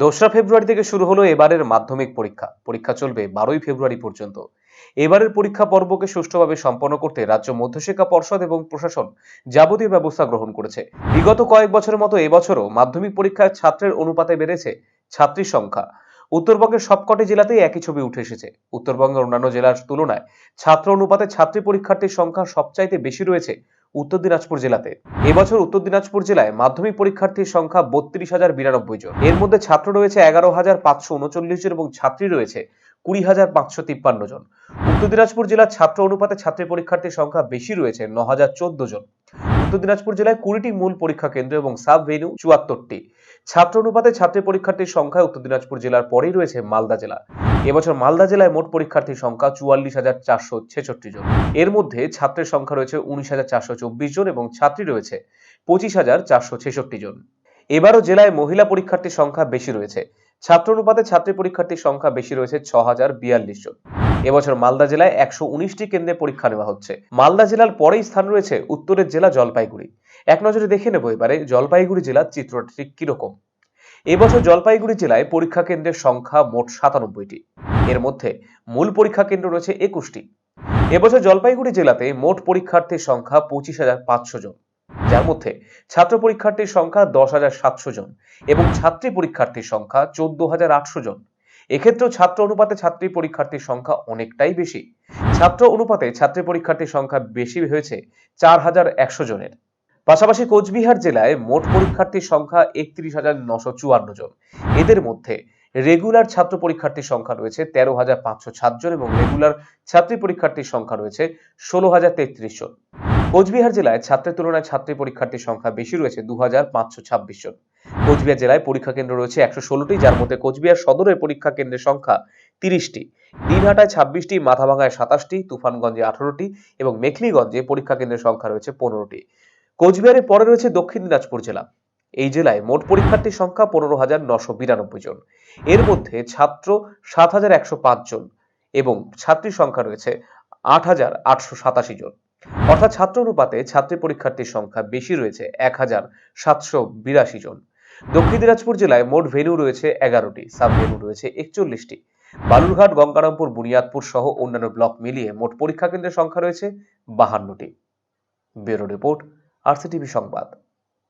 দোসরা ফেব্রুয়ারি থেকে শুরু হলো এবারের মাধ্যমিক পরীক্ষা। পরীক্ষা চলবে বারোই ফেব্রুয়ারি পর্যন্ত। এবারের পরীক্ষা পর্বকে সুষ্ঠুভাবে সম্পন্ন করতে রাজ্য মধ্যশিক্ষা পর্ষদ এবং প্রশাসন যাবতীয় ব্যবস্থা গ্রহণ করেছে। বিগত কয়েক বছরের মতো এবছরও মাধ্যমিক পরীক্ষায় ছাত্রের অনুপাতে বেড়েছে ছাত্রীর সংখ্যা। উত্তরবঙ্গের সবকটি জেলাতেই একই ছবি উঠে এসেছে। উত্তরবঙ্গের অন্যান্য জেলার তুলনায় ছাত্র অনুপাতে ছাত্রী পরীক্ষার্থীর সংখ্যা সবচাইতে বেশি রয়েছে উত্তর দিনাজপুর জেলাতে। এবছর উত্তর দিনাজপুর জেলায় মাধ্যমিক পরীক্ষার্থীর সংখ্যা বত্রিশ হাজার বিরানব্বই জন। এর মধ্যে ছাত্র রয়েছে এগারো হাজার পাঁচশো উনচল্লিশ জন এবং ছাত্রী রয়েছে কুড়ি হাজার পাঁচশো তিপ্পান্ন জন। উত্তর দিনাজপুর জেলার ছাত্র অনুপাতে ছাত্রী পরীক্ষার্থীর সংখ্যা বেশি রয়েছে ন হাজার চোদ্দ জন। উত্তর দিনাজপুর জেলায় কুড়িটি মূল পরীক্ষা কেন্দ্র এবং সাব ভেন্যু চুয়াত্তরটি। ছাত্র অনুপাতে ছাত্রী পরীক্ষার্থীর সংখ্যা উত্তর দিনাজপুর জেলার পরেই রয়েছে মালদা জেলা এবছর মালদা জেলায় মোট পরীক্ষার্থীর সংখ্যা চুয়াল্লিশ হাজার চারশো ছেষট্টি জন। এর মধ্যে ছাত্রের সংখ্যা রয়েছে উনিশ হাজার চারশো চব্বিশ জন এবং ছাত্রী রয়েছে পঁচিশ হাজার চারশো ছেষট্টি জন। এবারও জেলায় মহিলা পরীক্ষার্থীর সংখ্যা বেশি রয়েছে। ছাত্র অনুপাতে ছাত্রী পরীক্ষার্থীর সংখ্যা বেশি রয়েছে ছ হাজার বিয়াল্লিশ জন। এবছর মালদা জেলায় একশো উনিশটি কেন্দ্রে পরীক্ষা নেওয়া হচ্ছে। মালদা জেলার পরেই স্থান রয়েছে উত্তরের জেলা জলপাইগুড়ি। এক নজরে দেখে নেব এবারে জলপাইগুড়ি জেলার চিত্রটি কীরকম। এবছর জলপাইগুড়ি জেলায় পরীক্ষা কেন্দ্রের সংখ্যা মোট সাতানব্বইটি। এর মধ্যে মূল পরীক্ষা কেন্দ্র রয়েছে একুশটি। এবছর জলপাইগুড়ি জেলাতে মোট পরীক্ষার্থীর সংখ্যা পঁচিশ হাজার পাঁচশো জন। যার মধ্যে ছাত্র পরীক্ষার্থীর সংখ্যা দশ হাজার সাতশো জন এবং ছাত্রী পরীক্ষার্থীর সংখ্যা চোদ্দ হাজার আটশো জন। এক্ষেত্রেও ছাত্র অনুপাতে ছাত্রী পরীক্ষার্থীর সংখ্যা অনেকটাই বেশি। ছাত্র অনুপাতে ছাত্রী পরীক্ষার্থীর সংখ্যা বেশি হয়েছে চার হাজার একশো জনের। পাশাপাশি কোচবিহার জেলায় মোট পরীক্ষার্থীর সংখ্যা একত্রিশ হাজার নশো চুয়ান্ন জন। এদের মধ্যে রেগুলার ছাত্র পরীক্ষার্থীর সংখ্যা রয়েছে তেরো হাজার পাঁচশো জন এবং রেগুলার ছাত্রী পরীক্ষার্থীর সংখ্যা রয়েছে ষোলো হাজার তেত্রিশ জন। কোচবিহার জেলায় ছাত্রের তুলনায় ছাত্রী পরীক্ষার্থীর সংখ্যা বেশি রয়েছে দু হাজার পাঁচশো ছাব্বিশ জন। কোচবিহার জেলায় পরীক্ষা কেন্দ্র রয়েছে একশো ষোলোটি, যার মধ্যে কোচবিহার সদরের পরীক্ষা কেন্দ্রের সংখ্যা তিরিশটি। দিনহাটায় ছাব্বিশটি মাথাভাঙায় সাতাশটি, তুফানগঞ্জে আঠারোটি এবং মেখলিগঞ্জে পরীক্ষা কেন্দ্রের সংখ্যা রয়েছে পনেরোটি। কোচবিহারের পরে রয়েছে দক্ষিণ দিনাজপুর জেলা। এই জেলায় মোট পরীক্ষার্থীর সংখ্যা পনেরো হাজার নশো বিরানব্বই জন। এর মধ্যে ছাত্র সাত হাজার একশো পাঁচ জন এবং ছাত্রীর সংখ্যা রয়েছে আট হাজার আটশো সাতাশি জন। অর্থাৎ ছাত্র অনুপাতে ছাত্রী পরীক্ষার্থীর সংখ্যা বেশি রয়েছে এক হাজার সাতশো বিরাশি জন। দক্ষিণ দিনাজপুর জেলায় মোট ভেন্যু রয়েছে এগারোটি, সাব ভেন্যু রয়েছে একচল্লিশটি। বালুরঘাট, গঙ্গারামপুর, বুনিয়াদপুর সহ অন্যান্য ব্লক মিলিয়ে মোট পরীক্ষা কেন্দ্রের সংখ্যা রয়েছে বাহান্নটি। ব্যুরো রিপোর্ট আরসিটিভি সংবাদ।